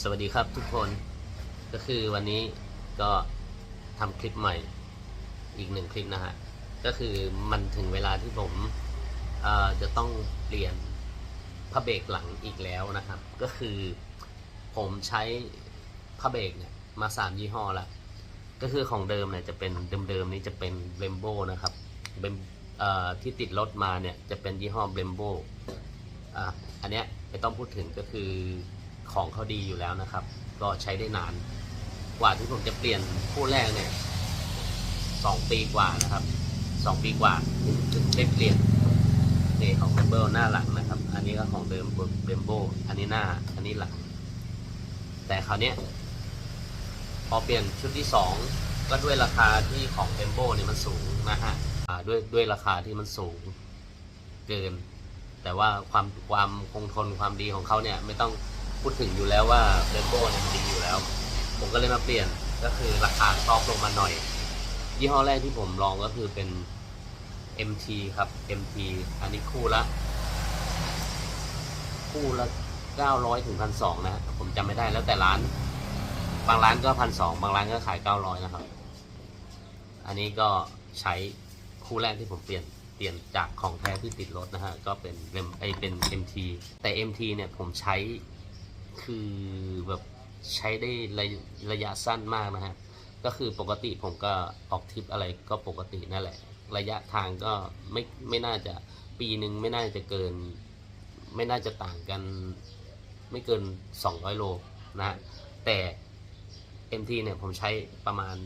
สวัสดีครับทุกคนก็คือวันนี้ก็ทำคลิปใหม่อีกหนึ่งคลิปนะฮะ ก็คือมันถึงเวลาที่ผมจะต้องเปลี่ยนผ้าเบรกหลังอีกแล้วนะครับ ก็คือผมใช้ผ้าเบรกเนี่ยมาสามยี่ห้อล้วก็คือของเดิมเนี่ยจะเป็นเดิมๆนี้จะเป็นเบมโบนะครับเบมที่ติดรถมาเนี่ยจะเป็นยี่ห้อเบมโบอะอันเนี้ยไม่ต้องพูดถึงก็คือ ของเขาดีอยู่แล้วนะครับ ก็ใช้ได้นาน กว่าที่ผมจะเปลี่ยนคู่แรกเนี่ยสองปีกว่านะครับสองปีกว่าถึงได้เปลี่ยนนี่ของเบมโบหน้าหลังนะครับ อันนี้ก็ของเดิมเบมโบอันนี้หน้า อันนี้หลัง แต่คราวนี้พอเปลี่ยนชุดที่สองก็ด้วยราคาที่ของเทมโบเนี่ยมันสูงนะฮะด้วยด้วยราคาที่มันสูงเกิน แต่ว่าความความคงทนความดีของเขาเนี่ยไม่ต้อง พูดถึงอยู่แล้วว่าเทมโบเนี่ยมันดีอยู่แล้ว ผมก็เลยมาเปลี่ยนก็คือราคาซอฟลงมาหน่อย ยี่ห้อแรกที่ผมลองก็คือเป็น MT ครับ MT อันนี้คู่ละ คู่ละ900ถึง1,200นะฮะผมจำไม่ได้แล้วแต่ร้าน บางร้านก็พันสองบางร้านก็ขายเก้าร้อยนะครับ อันนี้ก็ใช้คู่แรกที่ผมเปลี่ยนเปลี่ยนจากของแท้ที่ติดรถนะฮะ ก็เป็นเมไอเป็น MT แต่ MT เนี่ยผมใช้ คือแบบใช้ได้ระยระยะสั้นมากนะฮะก็คือปกติผมก็ออกทริปอะไรก็ปกตินั่นแหละ ระยะทางก็ไม่ไม่น่าจะปีหนึ่งไม่น่าจะเกิน ไม่น่าจะต่างกัน ไม่เกิน 200 โลนะฮะแต่ MT เนี่ยผมใช้ประมาณ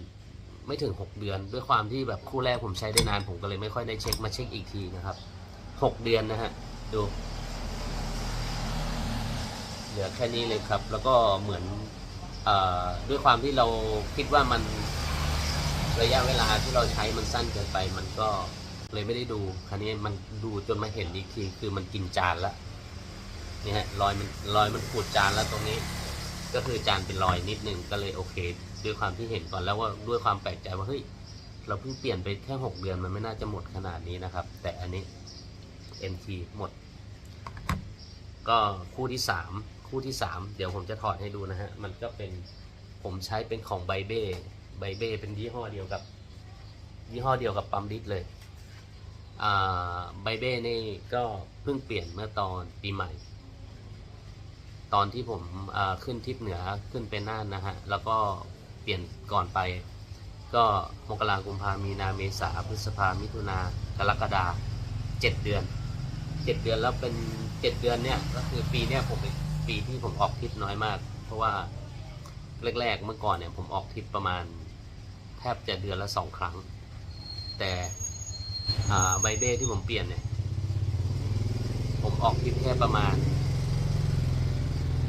ไม่ถึง 6 เดือน ด้วยความที่แบบคู่แรกผมใช้ได้นาน ผมก็เลยไม่ค่อยได้เช็คมาเช็คอีกทีนะครับ 6 เดือนนะฮะดู เหลือแค่นี้เลยครับ แล้วก็เหมือนออด้วยความที่เราคิดว่ามันระยะเวลาที่เราใช้มันสั้นเกินไป มันก็เลยไม่ได้ดูคราวนี้มันดูจนมาเห็นอีกทีคือมันกินจานละนี่ฮะรอยมันรอยมันขูดจานแล้วตรงนี้ ก็คือจานเป็นรอยนิดนึงก็เลยโอเค ด้วยความที่เห็นก่อนแล้วว่าด้วยความแปลกใจว่าเฮ้ยเราเพิ่งเปลี่ยนไปแค่หกเดือนมันไม่น่าจะหมดขนาดนี้นะครับ แต่อันนี้ MT หมด ก็คู่ที่สาม คู่ที่สามเดี๋ยวผมจะถอดให้ดูนะฮะ มันก็เป็นผมใช้เป็นของไบเบ้ไบเบ้เป็นยี่ห้อเดียวกับ ยี่ห้อเดียวกับปั๊มดิสเลยอ่าไบเบ้นี่ก็เพิ่งเปลี่ยนเมื่อตอนปีใหม่ ตอนที่ผมขึ้นทิศเหนือขึ้นไปน่านนะฮะ แล้วก็เปลี่ยนก่อนไป ก็มกรากุมภามีนาเมษาพฤษภามิถุนากรกฎาเจ็ดเดือนเจ็ดเดือนแล้วเป็นเจ็ดเดือนเนี่ยก็คือปีเนี้ยผมเปีที่ผมออกทริปน้อยมาก เพราะว่าแรก ๆ เมื่อก่อนเนี่ยผมออกทริปประมาณ แทบจะเดือนละสองครั้ง แต่อ่าไบเบ้ที่ผมเปลี่ยนเนี่ย ผมออกทริปแค่ประมาณ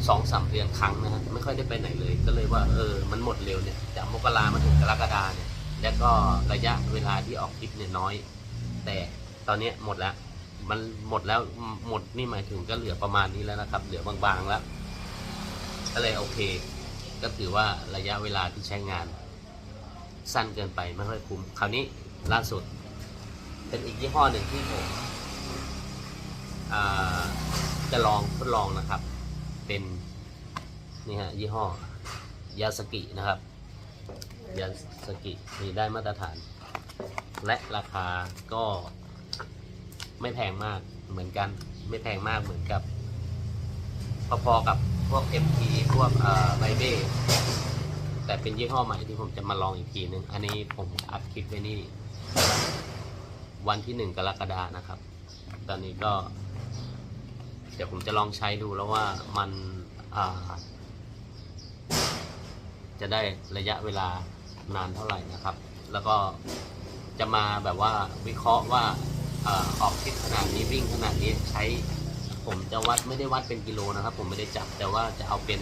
สองสามเดือนครั้งนะฮะไม่ค่อยได้ไปไหนเลย ก็เลยว่าเออมันหมดเร็วเนี่ยจากมกรามาถึงกรกฎาเนี่ย แล้วก็ระยะเวลาที่ออกทริปเนี่ยน้อย แต่ตอนนี้หมดแล้ว มันหมดแล้วหมดนี่หมายถึงก็เหลือประมาณนี้แล้วนะครับ เหลือบางๆแล้วก็เลยโอเค ก็ถือว่าระยะเวลาที่ใช้งาน สั้นเกินไปไม่ค่อยคุ้มคราวนี้ล่าสุด เป็นอีกยี่ห้อหนึ่งที่ผมจะลองทดลองนะครับ เป็นนี่ฮะยี่ห้อยาสกินะครับยาสกิมีได้มาตรฐาน และราคาก็ ไม่แพงมากเหมือนกัน ไม่แพงมากเหมือนกับ พอๆกับพวก MT พวกไบเบ้แต่เป็นยี่ห้อใหม่ที่ผมจะมาลองอีกทีนึง อันนี้ผมอัดคลิปไว้นี่ วันที่หนึ่งกรกฎานะครับ ตอนนี้ก็ เดี๋ยวผมจะลองใช้ดูแล้วว่ามันจะได้ระยะเวลานานเท่าไหร่นะครับ แล้วก็จะมาแบบว่าวิเคราะห์ว่า เอ่อออกทริปขนาดนี้วิ่งขนาดนี้ใช้ ผมจะวัดไม่ได้วัดเป็นกิโลนะครับ ผมไม่ได้จับแต่ว่าจะเอาเป็น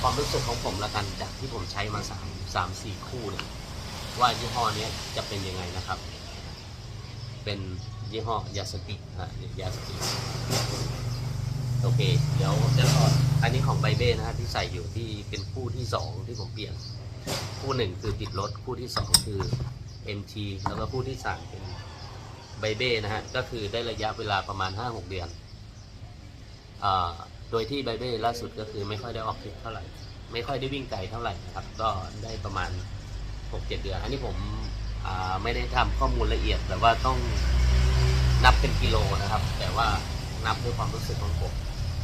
ความรู้สึกของผมละกันจากที่ผมใช้มาสามสามสี่คู่เนี่ยว่ายี่ห้อนี้จะเป็นยังไงนะครับ เป็นยี่ห้อยาสกินะยาสกิโอเค เดี๋ยวผมจะถอดอันนี้ของไบเบ้นะฮะที่ใส่อยู่ที่เป็นคู่ที่สองที่ผมเปลี่ยน คู่หนึ่งคือติดรถคู่ที่สองคือ MT แล้วก็คู่ที่สามเป็น บเบ้นะฮะก็คือได้ระยะเวลาประมาณห้าหกเดือนอโดยที่ไบเบ้ล่าสุดก็คือไม่ค่อยได้ออกทริปเท่าไหร่ ไม่ค่อยได้วิ่งไกลเท่าไหร่นะครับก็ได้ประมาณหกเจ็ดเดือน อันนี้ผมไม่ได้ทำข้อมูลละเอียดแต่ว่าต้องนับเป็นกิโลนะครับ แต่ว่านับด้วยความรู้สึกของผม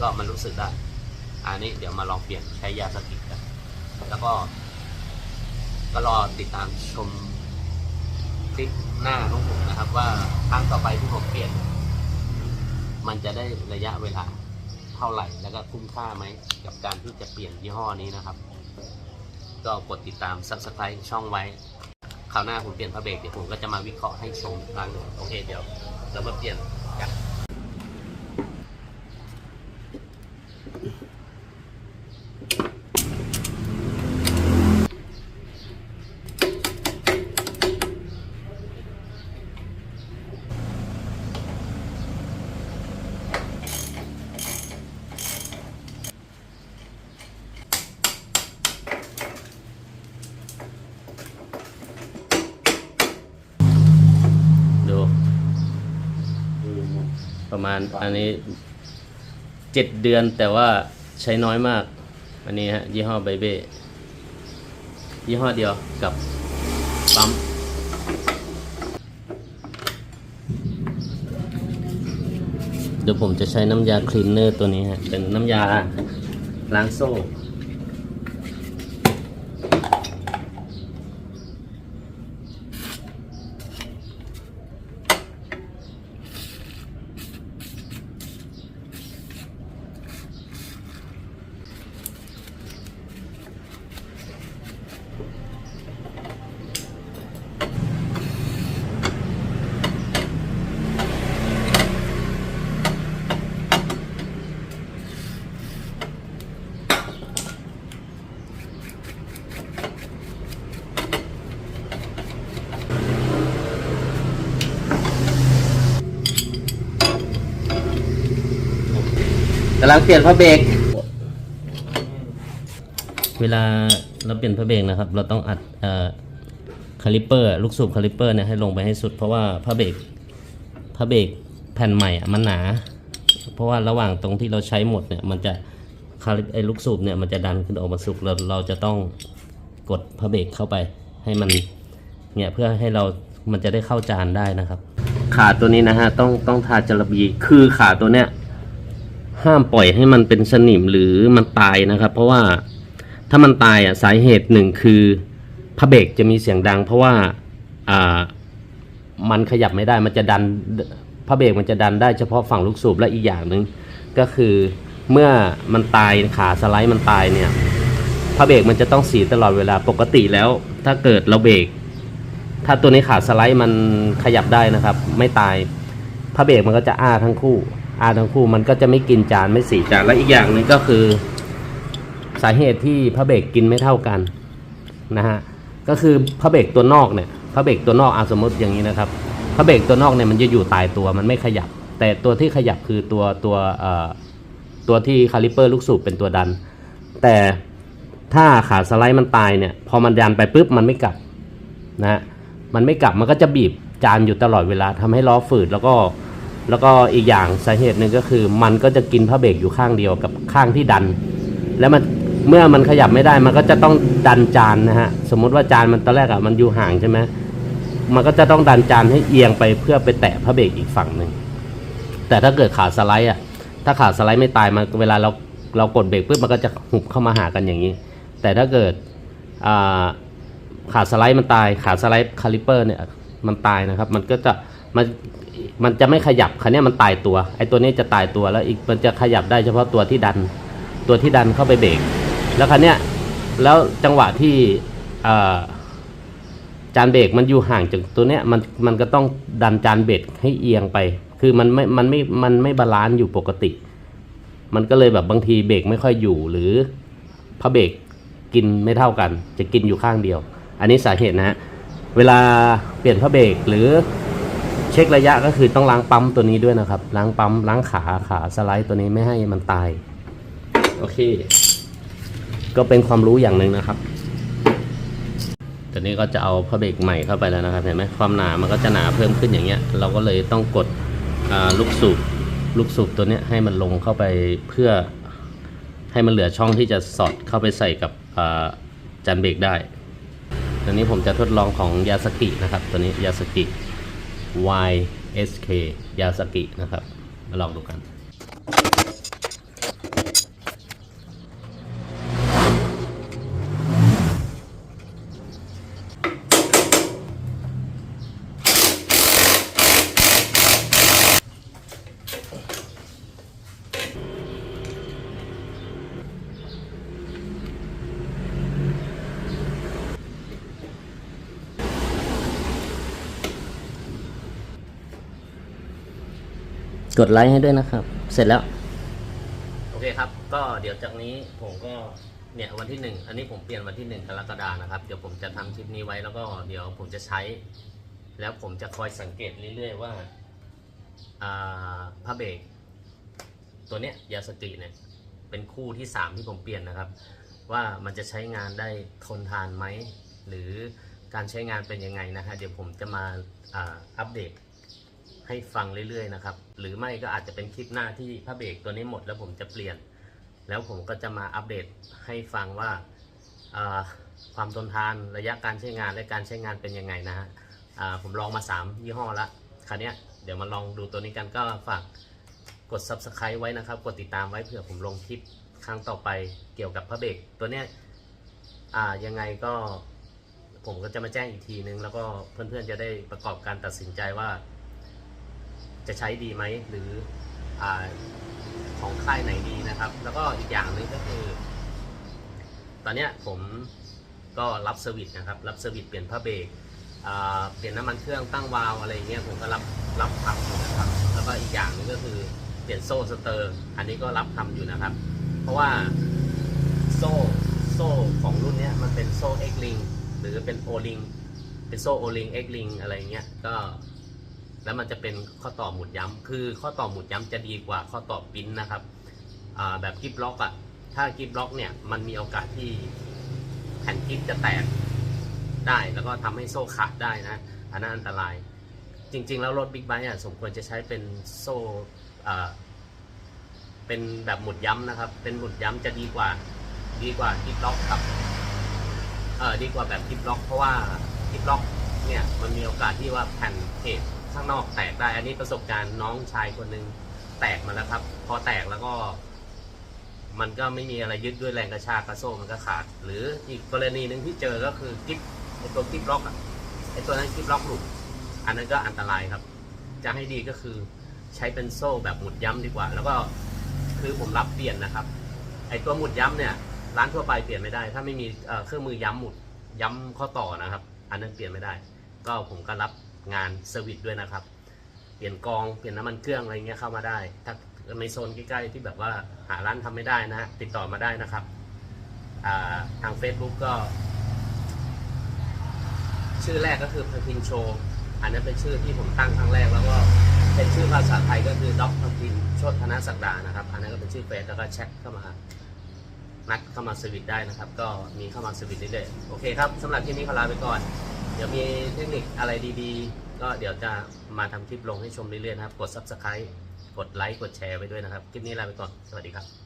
ก็มันรู้สึกได้ อันนี้เดี๋ยวมาลองเปลี่ยนใช้ยาสกิดกันแล้วก็ก็รอติดตามชม ติ๊กหน้าของผมนะครับ ว่าครั้งต่อไปที่ผมเปลี่ยน มันจะได้ระยะเวลาเท่าไหร่ แล้วก็คุ้มค่าไหมกับการที่จะเปลี่ยนยี่ห้อนี้นะครับ ก็กดติดตาม subscribe ช่องไว้คราวหน้าผมเปลี่ยนพระเบรกเดี๋ยวผมก็จะมาวิเคราะห์ให้ชมอีกครั้งหนึ่งโอเคเดี๋ยวเรามาเปลี่ยนกัน ประมาณอันนี้เจ็ดเดือนแต่ว่าใช้น้อยมาก อันนี้ฮะ ยี่ห้อไบเบ้ยี่ห้อเดียวกับปั๊มเดี๋ยวผมจะใช้น้ำยาคลีนเนอร์ตัวนี้ฮะ เป็นน้ำยาล้างโซ่ำลังเปลี่ยนพระเบรกเวลาเราเปลี่ยนพระเบรกนะครับ เราต้องอัดเอ่อคาลิปเปอร์ลูกสูบคาลิปเปอร์เนี่ยให้ลงไปให้สุด เพราะว่าพระเบรกพระเบรกแผ่นใหม่อะมันหนา เพราะว่าระหว่างตรงที่เราใช้หมดเนี่ยมันจะคาลิปไอ้ลูกสูบเนี่ยมันจะดันขึ้นออกมาสุดเราเราจะต้องกดพระเบรกเข้าไปให้มันเนี่ยเพื่อให้เรามันจะได้เข้าจานได้นะครับ ขาตัวนี้นะฮะต้องต้องทาจระบีคือขาตัวเนี้ย ห้ามปล่อยให้มันเป็นสนิมหรือมันตายนะครับ เพราะว่าถ้ามันตายอะสาเหตุหนึ่งคือพระเบรกจะมีเสียงดัง เพราะว่าอ่ามันขยับไม่ได้มันจะดันพระเบรกมันจะดันได้เฉพาะฝั่งลูกสูบและอีกอย่างหนึ่งก็คือเมื่อมันตายขาสไลด์มันตายเนี่ยพระเบรกมันจะต้องสีตลอดเวลาปกติแล้ว ถ้าเกิดเราเบรกถ้าตัวนี้ขาสไลด์มันขยับได้นะครับ ไม่ตายพระเบรกมันก็จะอ้าทั้งคู่ อาทั้งคู่มันก็จะไม่กินจานไม่สีจานและอีกอย่างหนึงก็คือ สาเหตุที่พระเบรกกินไม่เท่ากันนะฮะก็คือพระเบรกตัวนอกเนี่ยพระเบรกตัวนอกอาสมมติอย่างนี้นะครับพระเบรกตัวนอกเนี่ยมันจะอยู่ตายตัวมันไม่ขยับ แต่ตัวที่ขยับคือตัวตัวเอ่อตัวที่คาลิเปอร์ลูกสูบเป็นตัวดัน แต่ถ้าขาสไลด์มันตายเนี่ยพอมันดันไปปุ๊บมันไม่กลับนะฮะมันไม่กลับมันก็จะบีบจานอยู่ตลอดเวลาทำให้ล้อฝืดแล้วก็ แล้วก็อีกอย่างสาเหตุหนึ่งก็คือ มันก็จะกินพระเบรกอยู่ข้างเดียวกับข้างที่ดัน แล้วมันเมื่อมันขยับไม่ได้มันก็จะต้องดันจานนะฮะสมมุติว่าจานมันตอนแรกอะมันอยู่ห่างใช่ไหมมันก็จะต้องดันจานให้เอียงไปเพื่อไปแตะพระเบรกอีกฝั่งหนึ่งแต่ถ้าเกิดขาสไลด์อะถ้าขาสไลด์ไม่ตายมันเวลาเราเรากดเบรกปุ๊บมันก็จะหุบเข้ามาหากันอย่างนี้ แต่ถ้าเกิดอ่าขาสไลด์มันตายขาสไลด์คาลิปเปอร์เนี่ยมันตายนะครับ มันก็จะมัน มันจะไม่ขยับคันนี้มันตายตัว ไอ้ตัวนี้จะตายตัวแล้วอีกมันจะขยับได้เฉพาะตัวที่ดัน ตัวที่ดันเข้าไปเบรกแล้วคันนี้แล้วจังหวะที่จานเบรกมันอยู่ห่างจากตัวเนี้ยมันมันก็ต้องดันจานเบรกให้เอียงไป คือมันไม่มันไม่มันไม่บาลานซ์อยู่ปกติ มันก็เลยแบบบางทีเบรกไม่ค่อยอยู่หรือพระเบรกกินไม่เท่ากัน จะกินอยู่ข้างเดียว อันนี้สาเหตุนะฮะเวลาเปลี่ยนพระเบรกหรือ เช็คระยะก็คือต้องล้างปั๊มตัวนี้ด้วยนะครับ ล้างปั๊มล้างขาขาสไลด์ตัวนี้ไม่ให้มันตาย โอเค ก็เป็นความรู้อย่างหนึ่งนะครับตอนนี้ก็จะเอาพระเบรกใหม่เข้าไปแล้วนะครับเห็นไหมความหนามันก็จะหนาเพิ่มขึ้นอย่างเงี้ย เราก็เลยต้องกดลูกสูบลูกสูบตัวนี้ให้มันลงเข้าไปเพื่อให้มันเหลือช่องที่จะสอดเข้าไปใส่กับจานเบรกได้ตัวนี้ผมจะทดลองของยาสกินะครับ ตัวนี้ยาสกิ YSK ยาสกินะครับ มาลองดูกัน กดไลค์ให้ด้วยนะครับ เสร็จแล้ว โอเคครับ ก็เดี๋ยวจากนี้ผมก็เนี่ยวันที่หนึ่งอันนี้ผมเปลี่ยนวันที่หนึ่งกรกฎานะครับ เดี๋ยวผมจะทำคลิปนี้ไว้แล้วก็เดี๋ยวผมจะใช้ แล้วผมจะคอยสังเกตเรื่อยๆว่าอ่าผ้าเบรกตัวเนี้ยยาสติเนี่ยเป็นคู่ที่สามที่ผมเปลี่ยนนะครับ ว่ามันจะใช้งานได้ทนทานไหม หรือการใช้งานเป็นยังไงนะฮะเดี๋ยวผมจะมาอ่าอัปเดต ให้ฟังเรื่อยๆนะครับ หรือไม่ก็อาจจะเป็นคลิปหน้าที่พระเบรกตัวนี้หมดแล้วผมจะเปลี่ยน แล้วผมก็จะมาอัปเดตให้ฟังว่าความทนทานระยะการใช้งานและการใช้งานเป็นยังไงนะฮะผมลองมา 3 ยี่ห้อละคราวเนี้ยเดี๋ยวมาลองดูตัวนี้กันก็ฝากกด subscribe ไว้นะครับ กดติดตามไว้เผื่อผมลงคลิปครั้งต่อไปเกี่ยวกับพระเบรกตัวเนี้ยยังไงก็ผมก็จะมาแจ้งอีกทีนึง แล้วก็เพื่อนๆจะได้ประกอบการตัดสินใจว่า จะใช้ดีไหมหรืออของค่ายไหนดีนะครับ แล้วก็อีกอย่างหนึงก็คือ ตอนนี้ผมก็รับเซอร์วิสนะครับ รับเซอร์วิสเปลี่ยนผ้าเบรกเปลี่ยนน้ำมันเครื่องตั้งวาล์วอะไรเงี้ยผมก็รับรับทำอยู่นะครับ แล้วก็อีกอย่างหนึงก็คือเปลี่ยนโซ่สเตอร์ อันนี้ก็รับทำอยู่นะครับ เพราะว่าโซ่โซ่ของรุ่นนี้มันเป็นโซ่ X Link หรือเป็น O Link เป็นโซ่ O Link X Link อะไรเงี้ยก็ แล้วมันจะเป็นข้อต่อหมุดย้ำคือข้อต่อหมุดย้ำจะดีกว่าข้อต่อปิ้นนะครับแบบกิฟล็อกอะ่ะถ้ากิฟล็อกเนี่ยมันมีโอกาสที่แผ่นกิฟจะแตกได้ แล้วก็ทำให้โซ่ขาดได้นะอันนั้นอันตราย จริง ๆ แล้วรถบิ๊กไบค์อะสมควรจะใช้เป็นโซ่เป็นแบบหมุดย้ำนะครับ เป็นหมุดย้ำจะดีกว่าดีกว่ากิฟล็อกครับเออดีกว่าแบบกิฟล็อก เพราะว่ากิฟล็อกเนี่ยมันมีโอกาสที่ว่าแผ่นเพจ ข้างนอกแตกได้ อันนี้ประสบการณ์น้องชายคนหนึ่งแตกมาแล้วครับ พอแตกแล้วก็ มันก็ไม่มีอะไรยึดด้วยแรงกระชากกระโซ่มันก็ขาด หรืออีกกรณีหนึ่งที่เจอก็คือกิฟไอตัวกิฟล็อกอะไอตัวนั้นกิฟล็อกหลุดอันนั้นก็อันตรายครับ จะให้ดีก็คือใช้เป็นโซ่แบบหมุดย้ำดีกว่า แล้วก็คือผมรับเปลี่ยนนะครับ ไอตัวหมุดย้ำเนี่ย ร้านทั่วไปเปลี่ยนไม่ได้ ถ้าไม่มีเอ่อเครื่องมือย้ำหมุดย้ำข้อต่อนะครับ อันนั้นเปลี่ยนไม่ได้ ก็ผมก็รับ งานเซอร์วิสด้วยนะครับ เปลี่ยนกองเปลี่ยนน้ำมันเครื่องอะไรเงี้ยเข้ามาได้ ถ้าในโซนใกล้ๆที่แบบว่าหาร้านทำไม่ได้นะฮะติดต่อมาได้นะครับาทาง Facebook ก็ ชื่อแรกก็คือพพินโชอันนั้นเป็นชื่อที่ผมตั้งครั้งแรกแล้วก็เป็นชื่อภาษาไทยก็คือด็อกพพินโชธนศักดานะครับ อันนั้นก็เป็นชื่อเฟซแล้วก็แชทเข้ามานัดเข้ามาสวิตได้นะครับ ก็มีเข้ามาสวิตช์เรื่อยๆโอเคครับสำหรับคลิปนี้ขอลาไปก่อน ดี๋ยวมีเทคนิคอะไรดีๆ ก็เดี๋ยวจะมาทำคลิปลงให้ชมเรื่อยๆนะครับ กด subscribe กดไลค์ กดแชร์ไปด้วยนะครับ คลิปนี้ลาไปก่อน สวัสดีครับ